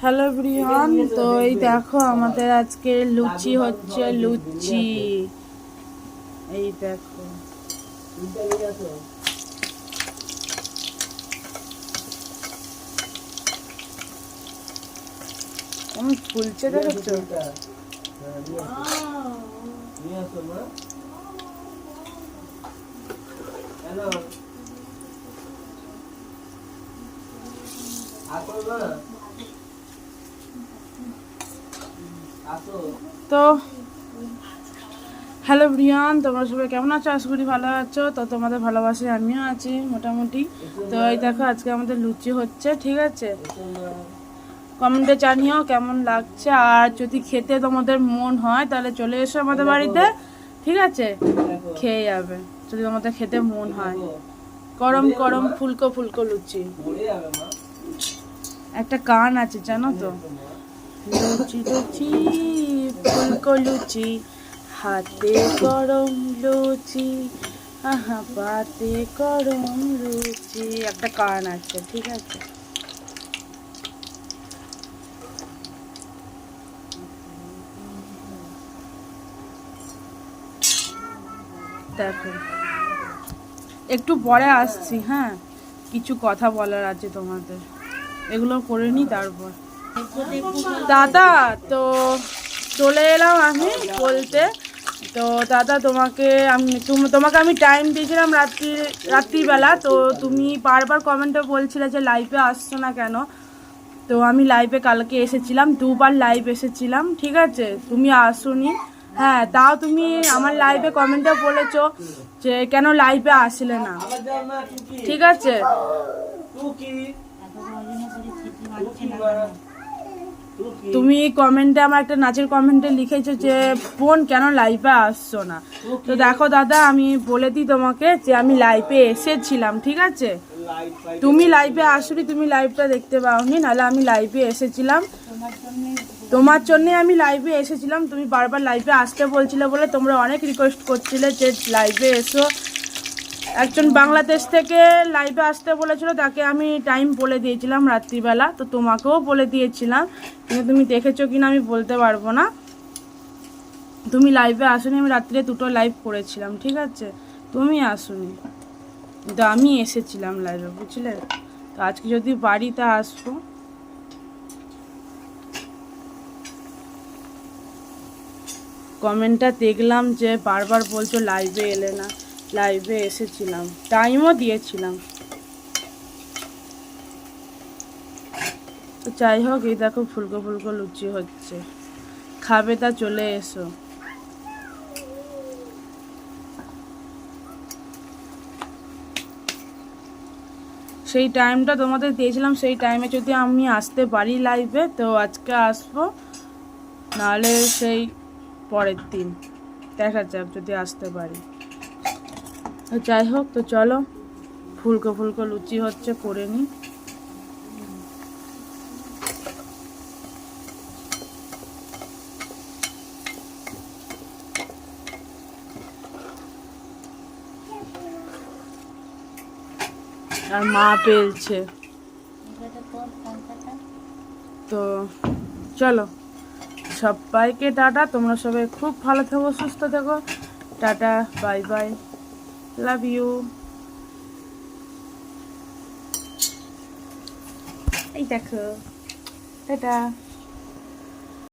Hello Brian তো এই দেখো আমাদের আজকে লুচি হচ্ছে, লুচি। এই দেখো। কেমন ফুলছে দেখেছ হ্যালো তো হ্যালো ব্রিয়ান তোমরা সবাই কেমন আছো? আশা করি ভালো আছো। তো তোমাদের ভালোবাসে আমিও আছি, মোটামুটি। তো এই দেখো, আজকে আমাদের লুচি হচ্ছে, ঠিক আছে? কমেন্টে জানিও কেমন লাগছে। আর যদি খেতে তোমাদের মন হয়, তাহলে চলে এসো আমাদের বাড়িতে, ঠিক আছে? খেয়ে যাবে, যদি তোমাদের খেতে মন হয়। গরম গরম ফুলকো ফুলকো লুচি। একটা কান আছে, জানো তো? লুচি লুচি ফুলকো লুচি হাতে গরম লুচি, আহা, পাতে গরম লুচি। একটা গান আছে, ঠিক আছে? দেখো। একটু পরে আসছি হ্যাঁ? কিছু কথা বলার আছে তোমাদের। এগুলো করে নি তারপর। দাদা, তো চলে এলাম আমি বলতে। তো দাদা, তোমাকে আমি তোমাকে আমি টাইম দিয়েছিলাম রাত্রি, রাত্রিবেলা। তো তুমি বারবার কমেন্টে বলছিলে যে লাইভে আসছো না কেন? তো আমি লাইভে কালকে এসেছিলাম, দুবার লাইভ এসেছিলাম, ঠিক আছে? তুমি আসোনি। হ্যাঁ তাও তুমি আমার লাইভে কমেন্টে বলেছ যে কেন লাইভে আসলে না। ঠিক আছে? তুমি কমেন্টে আমার একটা নাচের কমেন্টে লিখেছো যে ফোন কেন লাইভে আসছো না? তো দেখো দাদা আমি বলে দিই তোমাকে যে আমি লাইভে এসেছিলাম ঠিক আছে? তুমি লাইভে আসবি তুমি লাইভটা দেখতে পাওনি নাহলে আমি লাইভে এসেছিলাম। তোমার জন্য আমি লাইভে এসেছিলাম। তুমি বারবার লাইভে আসতে বলছিলে বলে তোমরা অনেক রিকোয়েস্ট করছিলে যে লাইভে এসো। একজন বাংলাদেশ থেকে লাইভে আসতে বলেছিল তাকে আমি টাইম বলে দিয়েছিলাম রাত্রিবেলা তো তোমাকেও বলে দিয়েছিলাম। তুমি দেখেছ কিনা আমি বলতে পারব না। তুমি লাইভে আসনি, আমি রাত্রে দুটো লাইভ করেছিলাম, ঠিক আছে? তুমি আসুনি। কিন্তু আমি এসেছিলাম লাইভে বুঝলে? তো আজকে যদি বাড়িতে আসব। কমেন্টটা দেখলাম যে বারবার বলছো লাইভে এলে না লাইভে এসেছিলাম। টাইমও দিয়েছিলাম। তো যাই হোক, এই দেখো ফুলকো ফুলকো লুচি হচ্ছে। খাবে তা চলে এসো। সেই টাইমটা তোমাদের দিয়েছিলাম, সেই টাইমে যদি আমি আসতে পারি লাইভে তো আজকে আসব। নাহলে সেই পরের দিন। দেখা যাক যদি আসতে পারি। যাই হোক, তো চলো, ফুলকো ফুলকো লুচি হচ্ছে, করে নিই। আর মা পেলছে তো চলো, সবাইকে টাটা, তোমরা সবাই খুব ভালো থেকো, সুস্থ থেকো। Tata, bye bye, love you. এই দেখো, টাটা।